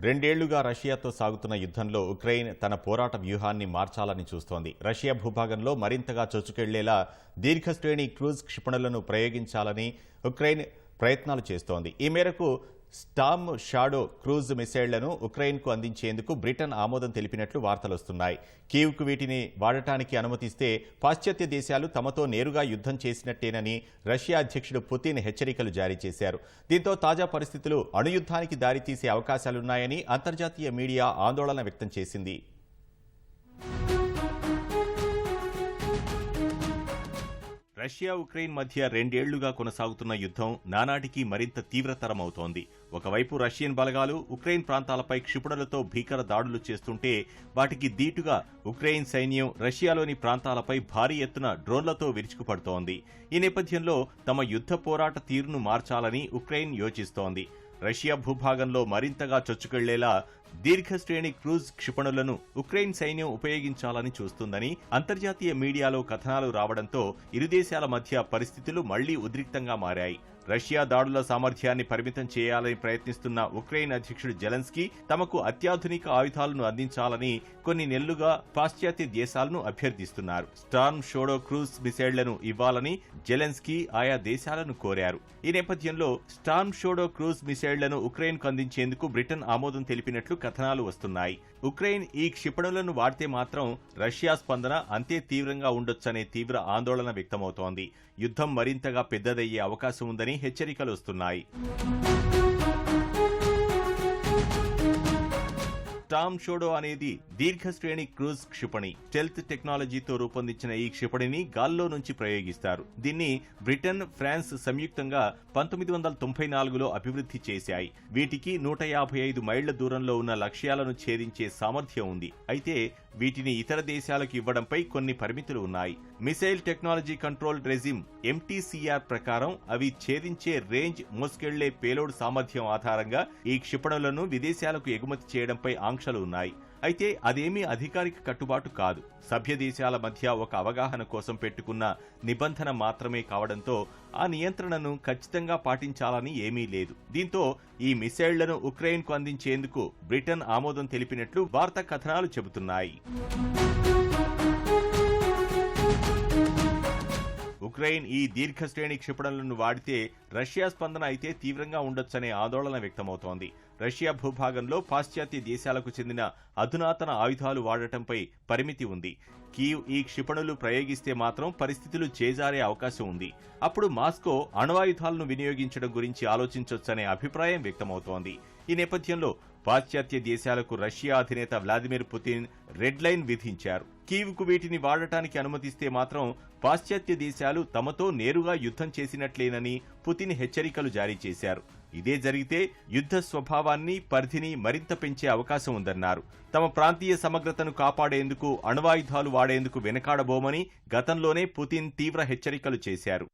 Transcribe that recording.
రెండేళ్ళుగా రష్యాతో సాగుతున్న యుద్ధంలో ఉక్రెయిన్ తన పోరాట వ్యూహాన్ని మార్చాలని చూస్తోంది. రష్యా భూభాగంలో మరింతగా చొచ్చుకెళ్ళేలా దీర్ఘశ్రేణి క్రూజ్ క్షిపణులను ప్రయోగించాలని ఉక్రెయిన్ ప్రయత్నాలు చేస్తోంది. ఈ మేరకు స్టామ్ షాడో క్రూజ్ మిసైళ్ళను ఉక్రెయిన్కు అందించేందుకు బ్రిటన్ ఆమోదం తెలిపినట్లు వార్తలొస్తున్నాయి కీవ్కు వీటిని వాడటానికి అనుమతిస్తే పాశ్చాత్య దేశాలు తమతో నేరుగా యుద్ధం చేసినట్టేనని రష్యా అధ్యక్షుడు పుతిన్ హెచ్చరికలు జారీ చేశారు. దీంతో తాజా పరిస్థితులు అణుయుద్ధానికి దారితీసే అవకాశాలున్నాయని అంతర్జాతీయ మీడియా ఆందోళన వ్యక్తం చేసింది. రష్యా ఉక్రెయిన్ మధ్య రెండేళ్ళుగా కొనసాగుతున్న యుద్ధం నానాటికి మరింత తీవ్రతరమవుతోంది. ఒకవైపు రష్యన్ బలగాలు ఉక్రెయిన్ ప్రాంతాలపై క్షిపణులతో భీకర దాడులు చేస్తుంటే వాటికి దీటుగా ఉక్రెయిన్ సైన్యం రష్యాలోని ప్రాంతాలపై భారీ ఎత్తున డ్రోన్లతో విరుచుకుపడుతోంది. ఈ నేపథ్యంలో తమ యుద్ధ పోరాట తీరును మార్చాలని ఉక్రెయిన్ యోచిస్తోంది. రష్యా భూభాగంలో మరింతగా చొచ్చుకెళ్ళేలా దీర్ఘశ్రేణి క్రూజ్ క్షిపణులను ఉక్రెయిన్ సైన్యం ఉపయోగించాలని చూస్తుందని అంతర్జాతీయ మీడియాలో కథనాలు రావడంతో ఇరు దేశాల మధ్య పరిస్థితులు మళ్ళీ ఉద్రిక్తంగా మారాయి. రష్యా దాడుల సామర్థ్యాన్ని పరిమితం చేయాలని ప్రయత్నిస్తున్న ఉక్రెయిన్ అధ్యక్షుడు జెలెన్స్కీ తమకు అత్యాధునిక ఆయుధాలను అందించాలని కొన్ని నెలలుగా పాశ్చాత్య దేశాలను అభ్యర్థిస్తున్నారు. స్టార్మ్ షోడో క్రూజ్ మిసైళ్ళను ఇవ్వాలని జెలెన్స్కీ ఆయా దేశాలను కోరారు. ఈ నేపథ్యంలో స్టార్మ్ షోడో క్రూజ్ మిసైళ్ళను ఉక్రెయిన్కు అందించేందుకు బ్రిటన్ ఆమోదం తెలిపినట్లు కథనాలు వస్తున్నాయి. ఉక్రెయిన్ ఈ క్షిపణులను వాడితే మాత్రం రష్యా స్పందన అంతే తీవ్రంగా ఉండొచ్చనే తీవ్ర ఆందోళన వ్యక్తమవుతోంది. యుద్ధం మరింతగా పెద్దదయ్యే అవకాశం ఉందని హెచ్చరికలు వస్తున్నాయి. టామ్ షోడో అనేది దీర్ఘశ్రేణి క్రూజ్ క్షిపణి. స్టెల్త్ టెక్నాలజీతో రూపొందించిన ఈ క్షిపణిని గాల్లో నుంచి ప్రయోగిస్తారు. దీన్ని బ్రిటన్ ఫ్రాన్స్ సంయుక్తంగా పంతొమ్మిది వందల తొంభై నాలుగులో అభివృద్ధి చేశాయి. వీటికి నూట యాభై ఐదు మైళ్ళ దూరంలో ఉన్న లక్ష్యాలను ఛేదించే సామర్థ్యం ఉంది. అయితే వీటిని ఇతర దేశాలకు ఇవ్వడంపై కొన్ని పరిమితులు ఉన్నాయి. Missile technology control regime MTCR ప్రకారం అవి ఛేదించే రేంజ్ మోసుకెళ్ళే పేలోడ్ సామర్థ్యం ఆధారంగా ఈ క్షిపణులను విదేశాలకు ఎగుమతి చేయడంపై ఆంక్షలు ఉన్నాయి. అయితే అదేమీ అధికారిక కట్టుబాటు కాదు. సభ్య దేశాల మధ్య ఒక అవగాహన కోసం పెట్టుకున్న నిబంధన మాత్రమే కావడంతో ఆ నియంత్రణను ఖచ్చితంగా పాటించాలని ఏమీ లేదు. దీంతో ఈ మిసైళ్ళను ఉక్రెయిన్కు అందించేందుకు బ్రిటన్ ఆమోదం తెలిపినట్లు వార్తా కథనాలు చెబుతున్నాయి. ఉక్రెయిన్ ఈ దీర్ఘశ్రేణి క్షిపణులను వాడితే రష్యా స్పందన అయితే తీవ్రంగా ఉండొచ్చనే ఆందోళన వ్యక్తమవుతోంది. రష్యా భూభాగంలో పాశ్చాత్య దేశాలకు చెందిన అధునాతన ఆయుధాలు వాడటంపై పరిమితి ఉంది. కీవ్ ఈ క్షిపణులు ప్రయోగిస్తే మాత్రం పరిస్థితులు చేజారే అవకాశం ఉంది. అప్పుడు మాస్కో అణ్వాయుధాలను వినియోగించడం గురించి ఆలోచించొచ్చనే అభిప్రాయం వ్యక్తమవుతోంది. ఈ నేపథ్యంలో పాశ్చాత్య దేశాలకు రష్యా అధినేత వ్లాదిమిర్ పుతిన్ రెడ్ లైన్ విధించారు. కీవ్కు వీటిని వాడటానికి అనుమతిస్తే మాత్రం పాశ్చాత్య దేశాలు తమతో నేరుగా యుద్ధం చేసినట్లేనని పుతిన్ హెచ్చరికలు జారీ చేశారు. ఇదే జరిగితే యుద్ధ స్వభావాన్ని పరిధిని మరింత పెంచే అవకాశం ఉందన్నారు. తమ ప్రాంతీయ సమగ్రతను కాపాడేందుకు అణ్వాయుధాలు వాడేందుకు వెనకాడబోమని గతంలోనే పుతిన్ తీవ్ర హెచ్చరికలు చేశారు.